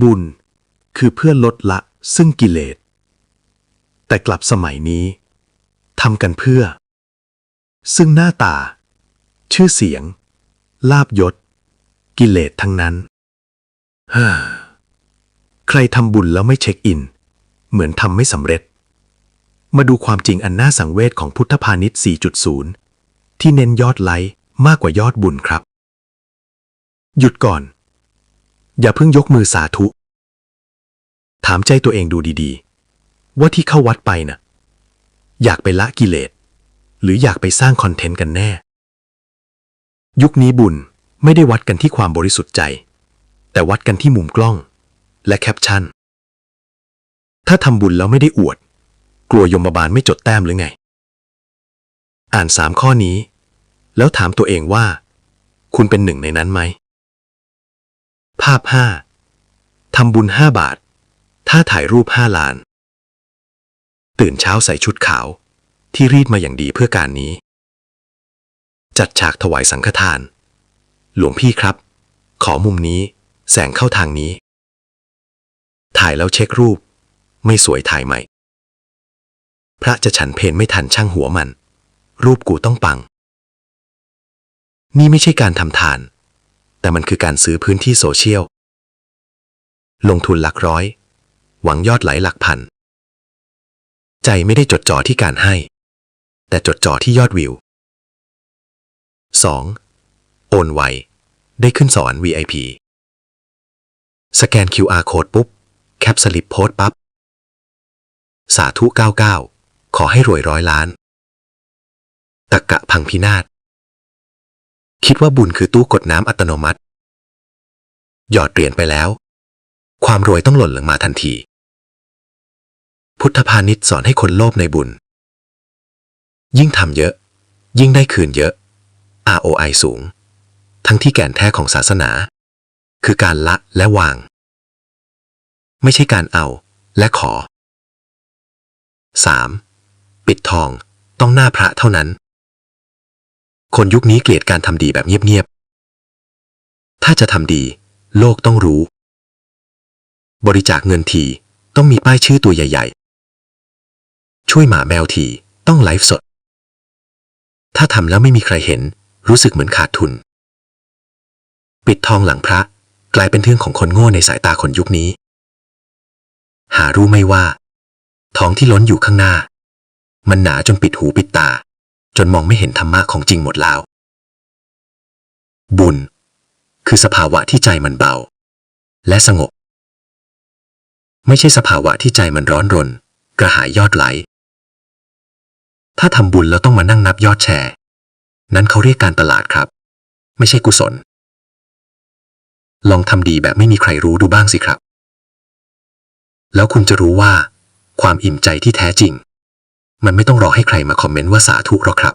บุญคือเพื่อลดละซึ่งกิเลส แต่กลับสมัยนี้ทำกันเพื่อ ซึ่งหน้าตา ชื่อเสียง ลาบยศ กิเลสทั้งนั้นฮ้ใครทำบุญแล้วไม่เช็คอิน เหมือนทำไม่สำเร็จ มาดูความจริงอันน่าสังเวชของพุทธพาณิชย์ 4.0 ที่เน้นยอดไลค์มากกว่ายอดบุญครับ หยุดก่อน อย่าเพิ่งยกมือสาธุ ถามใจตัวเองดูดีๆ ว่าที่เข้าวัดไปน่ะ อยากไปละกิเลส หรืออยากไปสร้างคอนเทนต์กันแน่ ยุคนี้บุญไม่ได้วัดกันที่ความบริสุทธิ์ใจ แต่วัดกันที่มุมกล้อง และแคปชั่น ถ้าทำบุญแล้วไม่ได้อวด กลัวยมบาลไม่จดแต้มหรือไง อ่านสามข้อนี้ แล้วถามตัวเองว่า คุณเป็นหนึ่งในนั้นไหมาพห้าทำบุญห้าบาท ถ้าถ่ายรูปห้าล้าน ตื่นเช้าใส่ชุดขาว ที่รีดมาอย่างดีเพื่อการนี้ จัดฉากถวายสังฆทาน หลวงพี่ครับ ขอมุมนี้ แสงเข้าทางนี้ ถ่ายแล้วเช็ครูป ไม่สวยถ่ายใหม่ พระจะฉันเพนไม่ทันช่างหัวมัน รูปกูต้องปัง นี่ไม่ใช่การทำทาน แต่มันคือการซื้อพื้นที่โซเชียล ลงทุนหลักร้อย หวังยอดไหลหลักพัน ใจไม่ได้จดจ่อที่การให้ แต่จดจ่อที่ยอดวิว 2. โอนไว ได้ขึ้นสวรรค์ VIP สแกน QR code ปุ๊บ แคปสลิปโพสปั๊บ สาธุ 99 ขอให้รวยร้อยล้านตะกะพังพินาศ คิดว่าบุญคือตู้กดน้ำอัตโนมัติ หยอดเหรียญไปแล้ว ความรวยต้องหล่นลงมาทันที พุทธพาณิชย์สอนให้คนโลภในบุญ ยิ่งทำเยอะ ยิ่งได้คืนเยอะ ROI สูง ทั้งที่แก่นแท้ของศาสนา คือการละและวาง ไม่ใช่การเอาและขอ 3. ปิดทองต้องหน้าพระเท่านั้น คนยุคนี้เกลียดการทำดีแบบเงียบๆ ถ้าจะทำดี โลกต้องรู้ บริจาคเงินทีต้องมีป้ายชื่อตัวใหญ่ ๆ ช่วยหมาแมวทีต้องไลฟ์สด ถ้าทำแล้วไม่มีใครเห็น รู้สึกเหมือนขาดทุน ปิดทองหลังพระ กลายเป็นเรื่องของคนโง่ในสายตาคนยุคนี้ หารู้ไม่ว่าทองที่ล้นอยู่ข้างหน้า มันหนาจนปิดหูปิดตา จนมองไม่เห็นธรรมะของจริงหมดแล้ว บุญ คือสภาวะที่ใจมันเบา และสงบ ไม่ใช่สภาวะที่ใจมันร้อนรน กระหายยอดไหล ถ้าทำบุญแล้วต้องมานั่งนับยอดแชร์ นั้นเขาเรียกการตลาดครับ ไม่ใช่กุศล ลองทำดีแบบไม่มีใครรู้ดูบ้างสิครับ แล้วคุณจะรู้ว่า ความอิ่มใจที่แท้จริง มันไม่ต้องรอให้ใครมาคอมเมนต์ว่าสาธุหรอกครับ